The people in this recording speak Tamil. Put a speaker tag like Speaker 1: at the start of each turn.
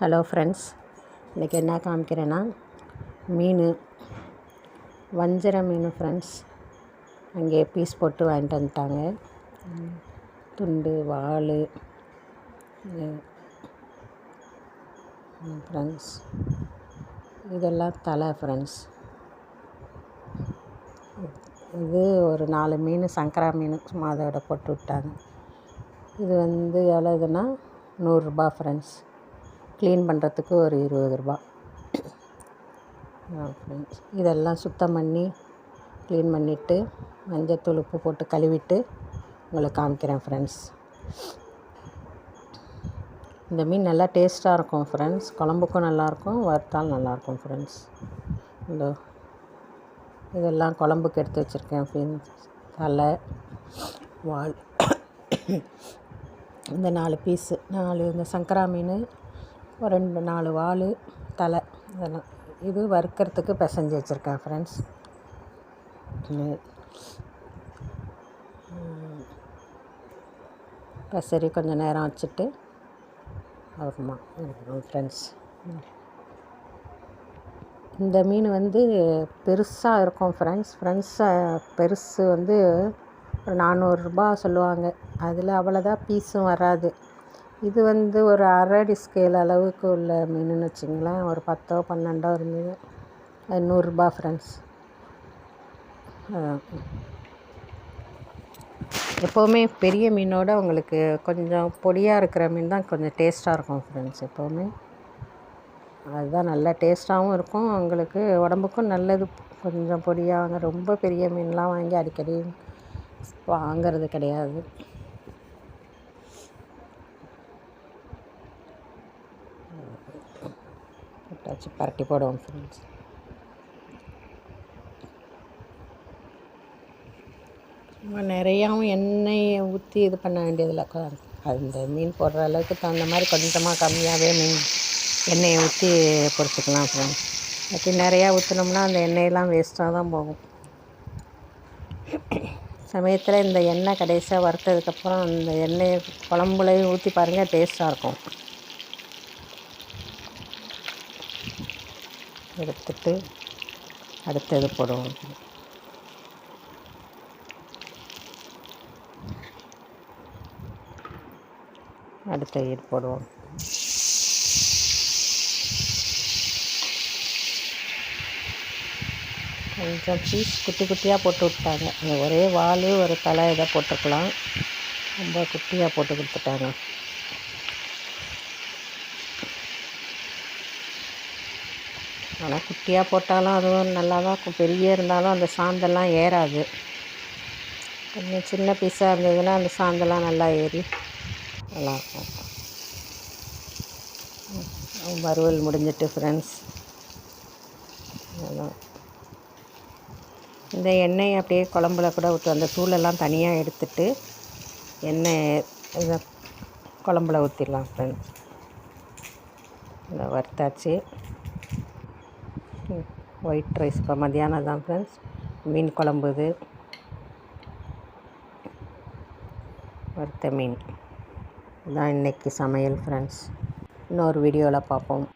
Speaker 1: ஹலோ ஃப்ரெண்ட்ஸ் இன்றைக்கி என்ன காமிக்கிறேன்னா மீன் வஞ்சர மீன் ஃப்ரெண்ட்ஸ். அங்கே பீஸ் போட்டு வாங்கிட்டு வந்துட்டாங்க. துண்டு வாள் ஃப்ரெண்ட்ஸ். இதெல்லாம் தலை ஃப்ரெண்ட்ஸ். இது ஒரு நாலு மீன் சங்கரா மீன் சும்மா அதோட போட்டு விட்டாங்க. இது வந்து எவ்வளோ இதுன்னா நூறுரூபா ஃப்ரெண்ட்ஸ். க்ளீன் பண்ணுறதுக்கு ஒரு இருபது ரூபா. ஃப்ரெண்ட்ஸ் இதெல்லாம் சுத்தம் பண்ணி க்ளீன் பண்ணிவிட்டு மஞ்சத்தூள் உப்பு போட்டு கழுவிட்டு உங்களுக்கு காமிக்கிறேன் ஃப்ரெண்ட்ஸ் இந்த மீன் நல்லா டேஸ்ட்டாக இருக்கும் ஃப்ரெண்ட்ஸ் குழம்புக்கும் நல்லாயிருக்கும் வறுத்தாலும் நல்லாயிருக்கும் ஃப்ரெண்ட்ஸ் இந்த இதெல்லாம் குழம்புக்கு எடுத்து வச்சுருக்கேன் ஃப்ரெண்ட்ஸ் தலை வால். இந்த நாலு பீஸு நாலு இந்த சங்கரா மீன் ஒரு ரெண்டு நாலு வால் தலை இதெல்லாம். இது வறுக்கிறதுக்கு பிசைஞ்சு வச்சுருக்கேன் ஃப்ரெண்ட்ஸ் பசரி கொஞ்சம் நேரம் வச்சுட்டு அப்புறமா ஃப்ரெண்ட்ஸ் இந்த மீன் வந்து பெருசாக இருக்கும் ஃப்ரெண்ட்ஸ் ஃப்ரெண்ட்ஸை பெருசு வந்து ஒரு நானூறுரூபா சொல்லுவாங்க. அதில் அவ்வளோதான் பீஸும் வராது. இது வந்து ஒரு அரை ஸ்கேல் அளவுக்கு உள்ள மீனுன்னு வச்சிங்களேன். ஒரு பத்தோ பன்னெண்டோ இருந்தது அது நூறுரூபா ஃப்ரெண்ட்ஸ் எப்போவுமே பெரிய மீனோட உங்களுக்கு கொஞ்சம் பொடியாக இருக்கிற மீன் தான் கொஞ்சம் டேஸ்ட்டாக இருக்கும் ஃப்ரெண்ட்ஸ் எப்போவுமே. அதுதான் நல்லா டேஸ்ட்டாகவும் இருக்கும். உங்களுக்கு உடம்புக்கும் நல்லது. கொஞ்சம் பொடியாக ரொம்ப பெரிய மீன்லாம் வாங்கி அடிக்கடி வாங்கிறது கிடையாது. போட்டாச்சு பரட்டி போடுவோம் ஃப்ரெண்ட்ஸ் சும்மா நிறையாவும் எண்ணெயை ஊற்றி இது பண்ண வேண்டியதில்லை. அந்த மீன் போடுற அளவுக்கு தகுந்த மாதிரி கொஞ்சமாக கம்மியாகவே மீன் எண்ணெயை ஊற்றி பொறுத்துக்கலாம் ஃப்ரெண்ட்ஸ் அப்படி நிறையா ஊற்றினோம்னா அந்த எண்ணெயெல்லாம் வேஸ்ட்டாக தான் போகும். சமயத்தில் இந்த எண்ணெய் கடைசியாக வறுத்ததுக்கப்புறம் அந்த எண்ணெயை குழம்புலையும் ஊற்றி பாருங்கள் டேஸ்ட்டாக இருக்கும். எடுத்துட்டு அடுத்தது போடுவோம்? அடுத்த ஈர் போடுவோம்? கொஞ்சம் பீஸ் குட்டி குட்டியாக போட்டு விட்டாங்க. அந்த ஒரே வால் ஒரு தலை இதை போட்டுக்கலாம் ரொம்ப குட்டியாக போட்டு கொடுத்துட்டாங்க. ஆனால் குட்டியாக போட்டாலும் அதுவும் நல்லா தான் இருக்கும். பெரிய இருந்தாலும் அந்த சாந்தெல்லாம் ஏறாது. கொஞ்சம் சின்ன பீஸாக இருந்ததுன்னா அந்த சாந்தெல்லாம் நல்லா ஏறி நல்லாயிருக்கும். வறுவல் முடிஞ்சிட்டு ஃப்ரெண்ட்ஸ் அதான். இந்த எண்ணெய் அப்படியே குழம்புல கூட விட்டு அந்த தூளெல்லாம் தனியாக எடுத்துட்டு எண்ணெய் இதை குழம்புல ஊற்றிடலாம் ஃப்ரெண்ட்ஸ் இந்த வறுத்தாச்சு. ஒயிட் ரைஸ் இப்போ மதியானம் தான் ஃப்ரெண்ட்ஸ் மீன் குழம்பு இது. வறுத்த மீன். இதுதான் இன்றைக்கி சமையல் ஃப்ரெண்ட்ஸ் இன்னொரு வீடியோவில் பார்ப்போம்.